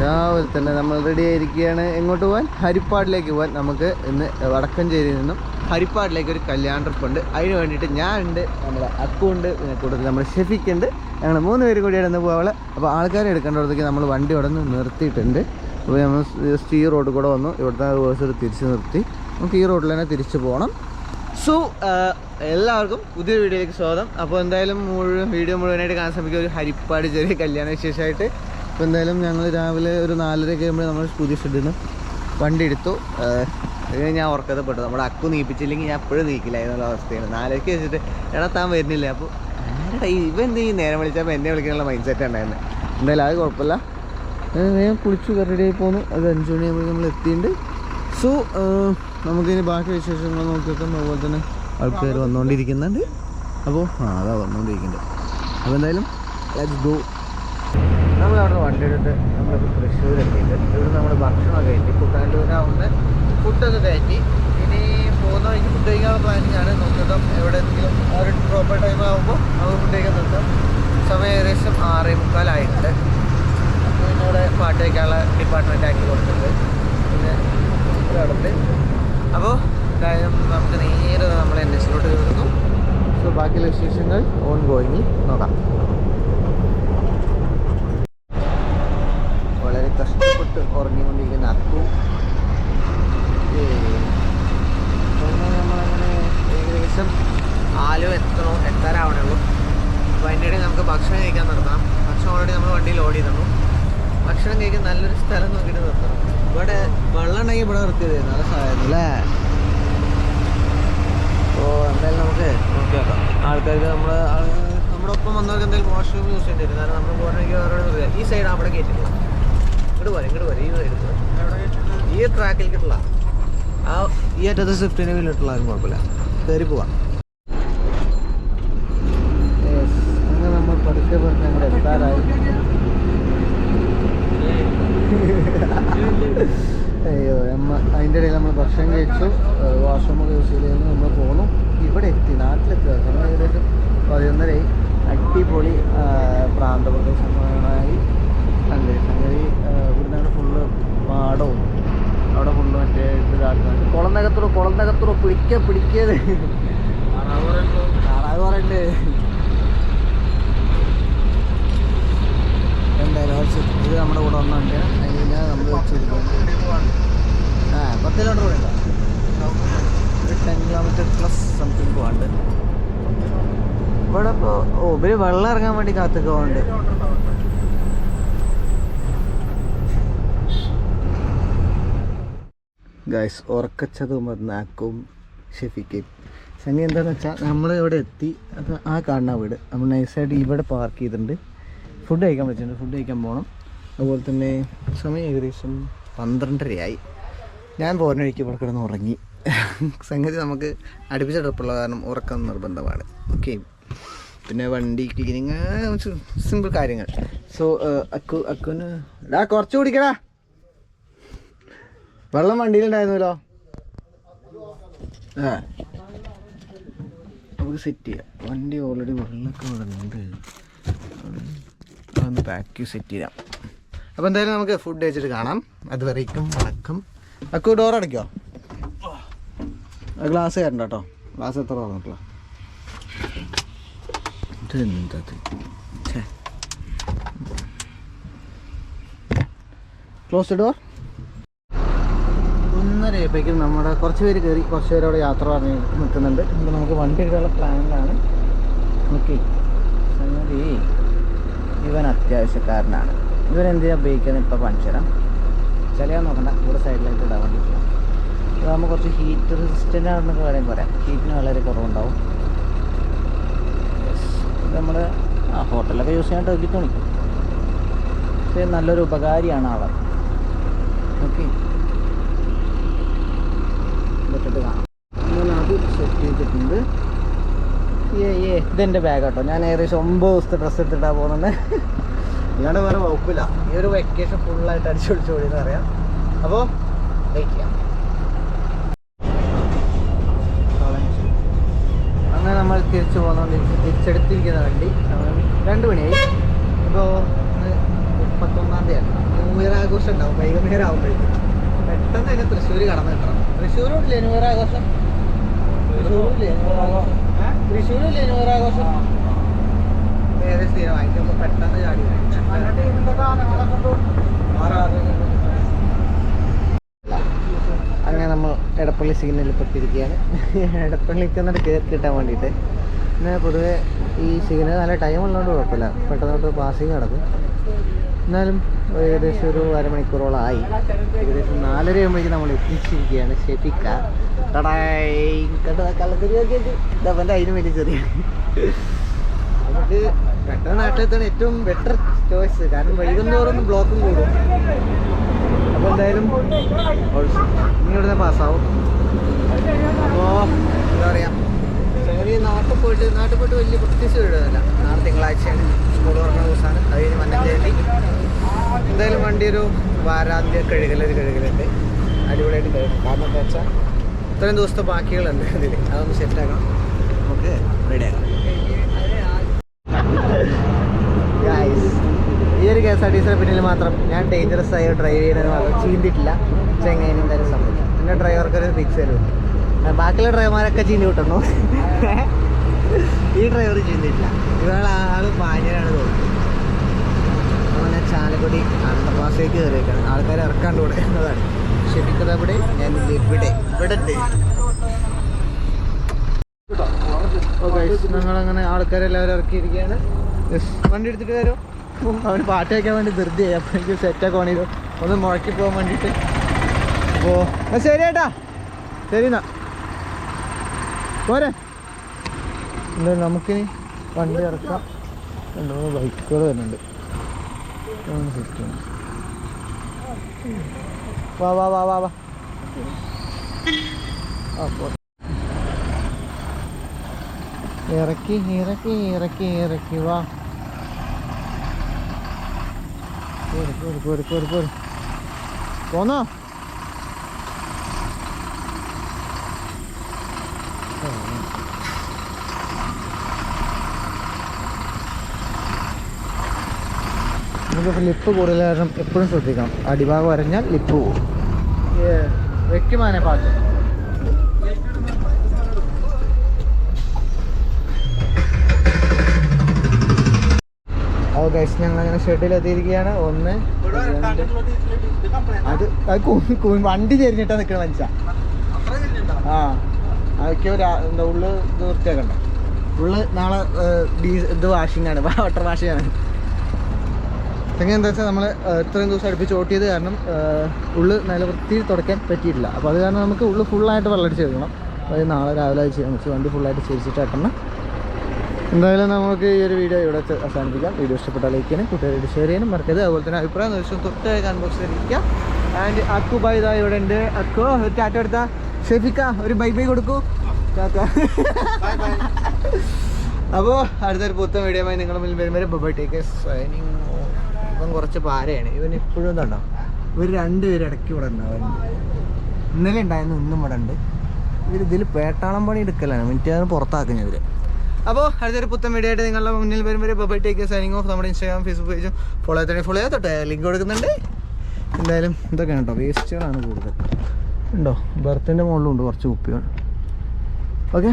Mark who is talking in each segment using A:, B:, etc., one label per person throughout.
A: രാവിലെ തന്നെ നമ്മൾ റെഡി ആയിരിക്കുകയാണ്. എങ്ങോട്ട് പോകാൻ ഹരിപ്പാടിലേക്ക് പോകാൻ നമുക്ക് ഇന്ന് വടക്കഞ്ചേരിയിൽ നിന്നും ഹരിപ്പാടിലേക്ക് ഒരു കല്യാണ ട്രിപ്പ് ഉണ്ട്. അതിന് വേണ്ടിയിട്ട് ഞാനുണ്ട് നമ്മുടെ അക്കുണ്ട് കൂടുതൽ നമ്മുടെ ഷെഫിക്കുണ്ട് ഞങ്ങൾ മൂന്ന് പേര് കൂടിയാണ് ഇന്ന് പോകാളെ അപ്പോൾ ആൾക്കാരെ എടുക്കേണ്ടടത്തേക്ക് നമ്മൾ വണ്ടി ഇവിടെ നിന്ന് നിർത്തിയിട്ടുണ്ട്. അപ്പോൾ നമ്മൾ ജസ്റ്റ് ഈ റോഡ് കൂടെ വന്നു. ഇവിടുത്തെ റിവേഴ്സിൽ തിരിച്ച് നിർത്തി. നമുക്ക് ഈ റോഡിൽ തന്നെ തിരിച്ച് പോകണം. സോ എല്ലാവർക്കും പുതിയ വീഡിയോയിലേക്ക് സ്വാഗതം. അപ്പോൾ എന്തായാലും മുഴുവൻ വീഡിയോ മുഴുവനായിട്ട് കാണാൻ ശ്രമിക്കുക. ഒരു ഹരിപ്പാട് ചെറിയ കല്യാണ വിശേഷമായിട്ട്. അപ്പോൾ എന്തായാലും ഞങ്ങൾ രാവിലെ ഒരു നാലരയൊക്കെ ആകുമ്പോൾ നമ്മൾ പുതിയ ഷെഡിൽ നിന്ന് വണ്ടി എടുത്തു. ആഹ് ഞാൻ ഞാൻ പെട്ടു നമ്മുടെ അക്കു നീപ്പിച്ചില്ലെങ്കിൽ ഞാൻ എപ്പോഴും നീക്കില്ലായിരുന്നുള്ള അവസ്ഥയാണ്. നാലരയ്ക്ക് വെച്ചിട്ട് എടാ താൻ വരുന്നില്ല? അപ്പോൾ ആരടാ ഇവ എന്ത് ഈ നേരം വിളിച്ചപ്പോൾ എന്നെ വിളിക്കാനുള്ള മൈൻഡ് സെറ്റ് ഉണ്ടായിരുന്നത് എന്തായാലും അത് കുഴപ്പമില്ല. ഞാൻ കുളിച്ചു റെഡിയായി പോന്നു. അത് അഞ്ച് മണിയാകുമ്പോൾ നമ്മൾ എത്തിയിട്ടുണ്ട്. സോ നമുക്കിനി ബാക്കി വിശേഷങ്ങൾ നോക്കിയിട്ടും അതുപോലെ തന്നെ ആൾക്കാർ വന്നുകൊണ്ടിരിക്കുന്നുണ്ട് അപ്പോൾ ആ അതാ വന്നുകൊണ്ടിരിക്കുന്നുണ്ട് അപ്പോൾ എന്തായാലും ലെറ്റ്സ് ഗോ നമ്മൾ അവിടെ വണ്ടി എടുത്ത് നമ്മളിപ്പോൾ തൃശ്ശൂർ എത്തിയിട്ട് ഇവിടെ നമ്മൾ ഭക്ഷണം കയറ്റി കുട്ടാലൂരാവുന്ന ഫുഡൊക്കെ കയറ്റി. ഇനി പോകുന്ന വഴിക്ക് ഫുഡ് കഴിക്കാനുള്ള പ്ലാനിങ് ആണ്. നോക്കിയിട്ടും ആ ഒരു പ്രോപ്പർ ടൈം ആകുമ്പോൾ നമുക്ക് ഫുഡ് കഴിക്കാൻ നിർത്താം. സമയം ഏകദേശം ആറേ മുക്കാലായിട്ടുണ്ട്. അപ്പോൾ പിന്നെ ഇവിടെ പാട്ട് വയ്ക്കാനുള്ള ഡിപ്പാർട്ട്മെന്റ് ആക്കി കൊടുത്തിട്ടുണ്ട്. പിന്നെ ഒരാളുണ്ട് അപ്പോൾ നമുക്ക് നേരെ നമ്മൾ എൻ എസിലോട്ട് കയറുന്നു. സോ ബാക്കിയുള്ള വിശേഷങ്ങൾ ഓൺ ഗോയിങ് നോക്കാം വളരെ ഉറങ്ങിക്കൊണ്ടിരിക്കുന്ന അക്കു നമ്മളങ്ങനെ ഏകദേശം ആലോ എത്തണോ എത്താറാവണുള്ളൂ അപ്പോൾ അതിന്റെ ഇടയിൽ നമുക്ക് ഭക്ഷണം കഴിക്കാൻ നിർത്തണം. ഭക്ഷണം ഓൾറെഡി നമ്മൾ വണ്ടിയിൽ ലോഡ് ചെയ്തിട്ടുള്ളൂ ഭക്ഷണം കഴിക്കാൻ നല്ലൊരു സ്ഥലം നോക്കിയിട്ട് നിർത്തണം. ഇവിടെ വെള്ളം ഉണ്ടെങ്കിൽ ഇവിടെ നിർത്തിയത് നല്ല സഹായം അല്ലേ? അപ്പോൾ എന്തായാലും നമുക്ക് നോക്കി നോക്കാം. ആൾക്കാർക്ക് നമ്മൾ നമ്മുടെ ഒപ്പം വന്നവർക്ക് എന്തെങ്കിലും വാഷ്റൂം യൂസ് ചെയ്യേണ്ടി വരും. കാരണം നമ്മൾ പോകണമെങ്കിൽ വേറെ ഈ സൈഡ് അവിടെ കയറ്റില്ല ഇങ്ങോട്ട് ഈ ട്രാക്കിൽ ആ അറ്റത്തെ സ്വിഫ്റ്റിന് വീട്ടിലുള്ള കുഴപ്പമില്ല. കയറി പോവാം. നമ്മൾ അയ്യോ അമ്മ അതിന്റെ ഇടയിൽ നമ്മൾ ഭക്ഷണം കഴിച്ചു. വാഷ്റൂമൊക്കെ യൂസ് ചെയ്ത് നമ്മൾ പോന്നു ഇവിടെ എത്തി നാട്ടിലെത്തുക. സമയം ഏകദേശം പതിനൊന്നരയായി. അടിപൊളി പ്രാന്തപ്രദേശമായി. സംഗതി സംഗതി പാടവും അവിടെ ഫുള്ള് മറ്റേ ഇതാക്കുന്നത് കുളനകത്തുറ കുളനകത്തുറ പിടിക്ക പിടിക്കത് താറാവ് പറയണ്ട്. എന്തായാലും നമ്മുടെ കൂടെ വന്ന വണ്ടിയാണ് അതിന് നമ്മൾ വെച്ചിരിക്കുന്നത് ആ പത്ത് കിലോമീറ്റർ ഒരു ടെൻ കിലോമീറ്റർ പ്ലസ് സംതിങ് പോകാണ്ട് ഇവിടെ ഇപ്പോൾ ഓ ഇവർ വെള്ളം ഇറങ്ങാൻ വേണ്ടി കാത്തൊക്കെ പോകുന്നുണ്ട് ഗൈസ് ഉറക്കച്ചത് മറന്നാക്കും ഷെഫിക്കും. സംഗതി എന്താണെന്ന് വെച്ചാൽ നമ്മൾ ഇവിടെ എത്തി. അത് ആ കാണുന്ന വീട്. നമ്മൾ നൈസായിട്ട് ഇവിടെ പാർക്ക് ചെയ്തിട്ടുണ്ട്. ഫുഡ് കഴിക്കാൻ പറ്റുന്നുണ്ട് ഫുഡ് കഴിക്കാൻ പോകണം അതുപോലെ തന്നെ സമയം ഏകദേശം പന്ത്രണ്ടരയായി. ഞാൻ പോരുന്ന വഴിക്ക് ഇവിടെ കിടന്ന് ഉറങ്ങി. സംഗതി നമുക്ക് അടുപ്പിച്ച ട്രിപ്പുള്ള കാരണം ഉറക്കം നിർബന്ധമാണ്. ഓക്കെ പിന്നെ വണ്ടി ക്ലീനിങ് സിമ്പിൾ കാര്യങ്ങൾ. സോ അക്കു അക്കുന് ഡാ കുറച്ച് കുടിക്കടാ. വെള്ളം വണ്ടിയിലുണ്ടായിരുന്നല്ലോ? ആ. നമുക്ക് സെറ്റ് ചെയ്യാം. വണ്ടി ഓൾറെഡി വെള്ളമൊക്കെ വിടുന്നുണ്ട് അതൊന്ന് പാക്ക് സെറ്റ് ചെയ്യാം അപ്പോൾ എന്തായാലും നമുക്ക് ഫുഡ് കഴിച്ചിട്ട് കാണാം. അതുവരേക്കും വണക്കം അക്കു ഡോർ അടയ്ക്കോ? ഗ്ലാസ് കയറണ്ട കേട്ടോ. ഗ്ലാസ് എത്ര തുറന്നിട്ടുള്ള ഇതെന്താ ക്ലോസ് ഡോർ ഒന്നരയപ്പോഴേക്കും നമ്മുടെ കുറച്ച് പേര് കയറി കുറച്ച് പേര് അവിടെ യാത്ര പറഞ്ഞ് നിൽക്കുന്നുണ്ട്. അപ്പോൾ നമുക്ക് വണ്ടി എടുക്കാനുള്ള പ്ലാനിലാണ് ഓക്കെ സംഗതി ഇവൻ അത്യാവശ്യക്കാരനാണ്. ഇവൻ എന്തിനാ ഉപയോഗിക്കുന്നത്? ഇപ്പോൾ പഞ്ചരം ചിലയാൻ നോക്കണ്ട. ഇവിടെ സൈഡിലായിട്ട് ഇടാൻ വേണ്ടി ഇതാകുമ്പോൾ കുറച്ച് ഹീറ്റ് റെസിസ്റ്റന്റ് ആണെന്നൊക്കെ വേണമെങ്കിൽ പറയാം. ഹീറ്റിന് വളരെ കുറവുണ്ടാവും. നമ്മൾ ആ ഹോട്ടലൊക്കെ യൂസ് ചെയ്യാൻ ടോക്കി തുണിക്കും പക്ഷേ നല്ലൊരു ഉപകാരിയാണ് ആളെ. ഓക്കെ ഇട്ടിട്ട് കാണാം ഞാൻ അത് സെറ്റ് ചെയ്തിട്ടുണ്ട് ഏ ഏ ഇതെന്റെ ബാഗ് കേട്ടോ ഞാൻ ഏകദേശം ഒമ്പത് ദിവസത്തെ ഡ്രസ്സ് എടുത്തിട്ടാണ് പോകുന്നത്. ഇയാളുടെ വേറെ വകുപ്പില്ല ഈ ഒരു വെക്കേഷൻ ഫുള്ളായിട്ട് അടിച്ചു പൊളിച്ചു പോയി എന്ന് പറയാം. അപ്പോൾ വെയിറ്റ് ചെയ്യാം. അങ്ങനെ നമ്മൾ തിരിച്ചു പോകുന്നതുകൊണ്ട് തിരിച്ചെടുത്തിരിക്കുന്ന വണ്ടി. രണ്ട് മണിയായി. ഇപ്പോൾ മുപ്പത്തൊന്നാം തീയതി ന്യൂ ഇയർ ആഘോഷം ഉണ്ടാവും. വൈകുന്നേരം ആകുമ്പോഴേക്കും പെട്ടെന്ന് തന്നെ തൃശ്ശൂർ കടന്നു കിട്ടണം ഇല്ലേ ന്യൂ ഇയർ ആഘോഷം? തൃശ്ശൂരില്ലേ ന്യൂ ഇയർ ആഘോഷം? തൃശ്ശൂരില്ലേ? ന്യൂ ഇയർ ആഘോഷം വേറെ സ്ഥിരം പെട്ടെന്ന് ചാടി. അങ്ങനെ നമ്മൾ എടപ്പള്ളി സിഗ്നലിൽ പെട്ടിരിക്കുകയാണ്. എടപ്പള്ളിക്ക് എന്നിട്ട് കയറി കിട്ടാൻ വേണ്ടിയിട്ട്. പിന്നെ പൊതുവേ ഈ സിഗ്നൽ നല്ല ടൈം ഉള്ളതുകൊണ്ട് കുഴപ്പമില്ല. പെട്ടെന്നോട്ട് പാസിങ് നടക്കും. എന്നാലും ഏകദേശം ഒരു അരമണിക്കൂറോളം ആയി ഏകദേശം നാലര ആകുമ്പോഴേക്കും നമ്മൾ എത്തിച്ചിരിക്കുകയാണ്. ഷെഫിക്ക നോക്കിയിട്ട്. ഇതവന്റെ അതിന് ചെറിയ നമുക്ക് പെട്ടെന്ന് നാട്ടിലെത്താണ് ഏറ്റവും ബെറ്റർ ചോയ്സ് കാരണം വൈകുന്നേരം ബ്ലോക്കും കൂടും. അപ്പോൾ എന്തായാലും ഇനി ഇവിടുന്ന് പാസ്സാവും. അപ്പോൾ എന്താ പറയുക ചെറിയ നാട്ടിൽ പോയിട്ട് നാട്ടിൽ പോയിട്ട് വലിയ പ്രത്യേകിച്ച് വീടുന്നില്ല നാളെ തിങ്കളാഴ്ചയാണ്. സ്കൂൾ തുറക്കുന്ന ദിവസമാണ്. അത് കഴിഞ്ഞ് ജയന്തി. എന്തായാലും വണ്ടി ഒരു വാരാന്ത്യ കഴുകലൊരു കഴുകലുണ്ട്. അടിപൊളിയായിട്ട് കഴുകണം കാരണം എന്താ വെച്ചാൽ ഇത്രയും ദിവസത്തെ ബാക്കികളുണ്ട് ഇതിൽ അതൊന്ന് സെറ്റാക്കണം നമുക്ക് റെഡിയാക്കാം ആക്കാം. ഈ ഒരു കെ എസ് ആർ ടി സിയുടെ പിന്നിൽ മാത്രം ഞാൻ ഡേഞ്ചറസ് ആയി ഡ്രൈവ് ചെയ്യുന്നത് മാത്രം ചീന്തിട്ടില്ല ചെങ്ങൈന് എന്തായാലും സംഭവിക്കും. എന്റെ ഡ്രൈവർക്ക് ഒരു ഫിക്സ് തരും ബാക്കിയുള്ള ഡ്രൈവർമാരൊക്കെ ചീന്തി വിട്ടുന്നു ഈ ഡ്രൈവർ ചീന്തിട്ടില്ല ആൾ മാന്യനാണ് തോന്നുന്നത്. ചാലക്കുടി അണ്ടർപാസിലേക്ക് കയറിയേക്കാണ്. ആൾക്കാർ ഇറക്കാണ്ട് കൂടെ എന്നതാണ് ക്ഷമിക്കുന്നത് ഇവിടെ ഞാൻ ഇവിടെ. ഇവിടെ ഞങ്ങളങ്ങനെ ആൾക്കാരെല്ലാവരും ഇറക്കിയിരിക്കുകയാണ്. വണ്ടി എടുത്തിട്ട് വരും. അവന് പാട്ട് വയ്ക്കാൻ വേണ്ടി ധൃതി അപ്പോൾ എനിക്ക് സെറ്റൊക്കെ വേണിയത് ഒന്ന് മുഴക്കി പോകാൻ വേണ്ടിയിട്ട്. അപ്പോൾ ശരി ഏട്ടാ. ശരി എന്നാ. പോരെ. എന്തായാലും നമുക്കിനി വണ്ടി ഇറക്കാം. രണ്ട് മൂന്ന് ബൈക്കുകൾ വരുന്നുണ്ട്. വാ വാ വാ വാ വാ. ഇറക്കി ഇറക്കി ഇറക്കി ഇറക്കി. വാ. പോര് പോര് പോര് പോര് പോര്. പോന്നോ? നമുക്ക് ലിപ്പ് കൂടുതൽ കാരണം എപ്പോഴും ശ്രദ്ധിക്കണം. അടിഭാഗം വരഞ്ഞാൽ ലിപ്പ് പോകും. വെക്കുമാനെ പാട്ട്. ഓ ഗൈസ് ഞങ്ങൾ അങ്ങനെ ഷെഡിൽ എത്തിയിരിക്കുകയാണ്. ഒന്ന് അത് വണ്ടി ചെരിഞ്ഞിട്ടാ നിൽക്കണ മനുഷ്യ. ആ അതൊക്കെ ഒരു എന്താ ഉള്ളു ഇത് വൃത്തിയാക്കണ്ട? ഉള്ളു നാളെ ഇത് വാഷിംഗ് ആണ്. വാട്ടർ വാഷിംഗ് ആണ്. പിന്നെ എന്താ വെച്ചാൽ നമ്മൾ ഇത്രയും ദിവസം അടുപ്പിച്ച് ഓട്ടിയത് കാരണം ഉള്ളു നല്ല വൃത്തിയിൽ തുടയ്ക്കാൻ പറ്റിയിട്ടില്ല. അപ്പോൾ അത് കാരണം നമുക്ക് ഉള്ളു ഫുള്ളായിട്ട് വെള്ളടിച്ച് എടുക്കണം അത് നാളെ രാവിലെ അത് ചെയ്യാൻ വെച്ച് വണ്ടി ഫുള്ളായിട്ട് ചേരിച്ചിട്ട് എത്തണം എന്തായാലും നമുക്ക് ഈ ഒരു വീഡിയോ ഇവിടെ അവസാനിപ്പിക്കാം. വീഡിയോ ഇഷ്ടപ്പെട്ടാൽ ലൈക്ക് ചെയ്യാനും കൂട്ടുകാരോട് ഷെയർ ചെയ്യാനും മറക്കരുത്. അതുപോലെ തന്നെ അഭിപ്രായം നിർദ്ദേശം തൊട്ട് കൺബോക്സിലിരിക്കാം ആൻഡ് അക്കു ബൈ ഇതാ ഇവിടെ ഉണ്ട്. അക്കു ഒരു ടാറ്റ എടുത്ത. ഷെഫിക്ക ഒരു ബൈ ബൈ കൊടുക്കൂ. ടാറ്റ. അപ്പോൾ അടുത്തൊരു പുത്തൻ വീഡിയോ നിങ്ങൾ മുന്നിൽ വരുമ്പോൾ ബൈ ടേക്ക് സൈനിങ് ഇവൻ കുറച്ച് പാരയാണ്. ഇവൻ ഇപ്പോഴും എന്താണോ ഇവർ രണ്ടുപേരും ഇടയ്ക്ക് ഇവിടെ ഉണ്ടാവും ഇന്നലെ ഉണ്ടായിരുന്നു ഇന്നും ഇവിടെ ഉണ്ട്. ഇവർ ഇതിൽ പേട്ടാളം പണി എടുക്കലാണ്. മിനിറ്റ് പുറത്താക്കും ഇവർ അപ്പോൾ അടുത്തൊരു പുത്തൻ വീഡിയോ ആയിട്ട് നിങ്ങളുടെ മുന്നിൽ വരുമ്പോൾ ബൈ ടേക്ക് സൈനിങ് ഓഫ് നമ്മുടെ ഇൻസ്റ്റാഗ്രാം ഫേസ്ബുക്ക് പേജും ഫോളോ ചെയ്തേ ഫോളോ ചെയ്യാ തൊട്ടേ ലിങ്ക് കൊടുക്കുന്നുണ്ട്. എന്തായാലും ഇതൊക്കെയാണ് കേട്ടോ. വേസ്റ്റുകളാണ് കൂടുതൽ. ഉണ്ടോ? ബർത്തിന്റെ മുകളിലുണ്ട് കുറച്ച് കുപ്പികൾ. ഓക്കെ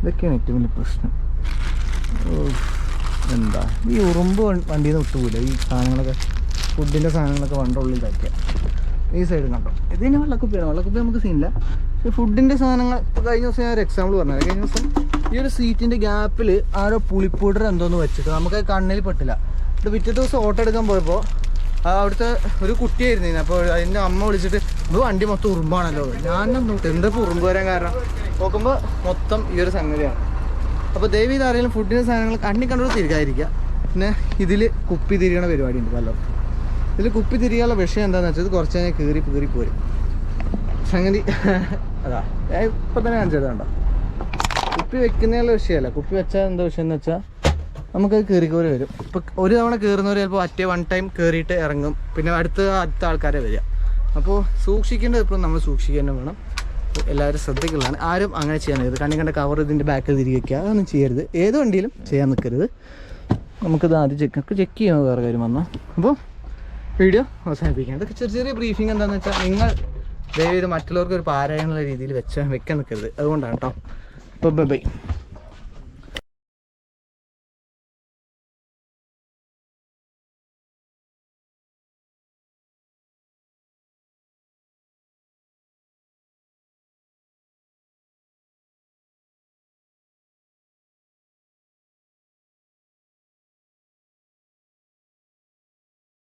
A: ഇതൊക്കെയാണ് ഏറ്റവും വലിയ പ്രശ്നം. ഓ, എന്താ? ഈ ഉറുമ്പ് വണ്ടിയിൽ നിന്ന് വിട്ടുപോയില്ല ഈ സാധനങ്ങളൊക്കെ ഫുഡിന്റെ സാധനങ്ങളൊക്കെ വണ്ട ഉള്ളിലാക്കിയ ഈ സൈഡ് കണ്ടോ? ഇതിന് വെള്ളക്കുപ്പിയാണ്. വെള്ളക്കുപ്പി നമുക്ക് സീനില്ല ഈ ഫുഡിന്റെ സാധനങ്ങൾ കഴിഞ്ഞ ദിവസം ഞാൻ ഒരു എക്സാമ്പിൾ പറഞ്ഞത്. കഴിഞ്ഞ ദിവസം ഈ ഒരു സീറ്റിന്റെ ഗ്യാപ്പിൽ ആരോ പുളിപ്പൂടർ എന്തോന്ന് വെച്ചിട്ട് നമുക്ക് കണ്ണിൽ പെട്ടില്ല. ഇത് പിറ്റേ ദിവസം ഓട്ടോ എടുക്കാൻ പോയപ്പോൾ അവിടുത്തെ ഒരു കുട്ടിയായിരുന്നു ഇതിന്. അപ്പോൾ അതിന്റെ അമ്മ വിളിച്ചിട്ട് ഇത് വണ്ടി മൊത്തം ഉറുമ്പാണല്ലോ. ഞാൻ എന്താ ഉറുമ്പ് വരാൻ കാരണം? നോക്കുമ്പോൾ മൊത്തം ഈ ഒരു സംഗതിയാണ്. അപ്പോൾ ദേവി ഇത് ആരെങ്കിലും ഫുഡിന്റെ സാധനങ്ങൾ കണ്ണി കണ്ടു തിരികാതിരിക്കുക. പിന്നെ ഇതിൽ കുപ്പി തിരിയണ പരിപാടി ഉണ്ട് പലർക്കും ഇതിൽ കുപ്പി തിരികാനുള്ള വിഷയം എന്താണെന്ന് വെച്ചാൽ കുറച്ച് കഴിഞ്ഞാൽ കീറി കീറി പോരും. സംഗതി അതാ. ഇപ്പം തന്നെ കാണിച്ചത് കണ്ടോ? കുപ്പി വെക്കുന്നതിനുള്ള വിഷയമല്ല. കുപ്പി വെച്ചാൽ എന്താ വിഷയം എന്ന് വെച്ചാൽ നമുക്കത് കയറി കയറി വരും. ഇപ്പം ഒരു തവണ കയറുന്നവർ ചിലപ്പോൾ അറ്റേ വൺ ടൈം കയറിയിട്ട് ഇറങ്ങും. പിന്നെ അടുത്ത അടുത്ത ആൾക്കാരെ വരിക. അപ്പോൾ സൂക്ഷിക്കേണ്ടത് എപ്പോഴും നമ്മൾ സൂക്ഷിക്കുക തന്നെ വേണം. എല്ലാവരും ശ്രദ്ധിക്കുന്നതാണ് ആരും അങ്ങനെ ചെയ്യാൻ നിൽക്കരുത്. കണ്ണി കണ്ട കവർ ഇതിന്റെ ബാക്കിൽ തിരികെ വയ്ക്കുക അതൊന്നും ചെയ്യരുത്. ഏത് വണ്ടിയിലും ചെയ്യാൻ നിൽക്കരുത്. നമുക്കിത് ആദ്യം ചെക്ക് നമുക്ക് ചെക്ക് ചെയ്യാൻ വേറെ കാര്യം വന്നാൽ അപ്പോൾ
B: വീഡിയോ അവസാനിപ്പിക്കാം. ഇതൊക്കെ ചെറിയ ചെറിയ ബ്രീഫിംഗ് എന്താണെന്ന് വെച്ചാൽ നിങ്ങൾ ദയവ് ചെയ്ത് മറ്റുള്ളവർക്ക് ഒരു പാരായണ രീതിയിൽ വെച്ച് വെക്കാൻ നിൽക്കരുത്. അതുകൊണ്ടാണ് കേട്ടോ അപ്പോൾ ബൈ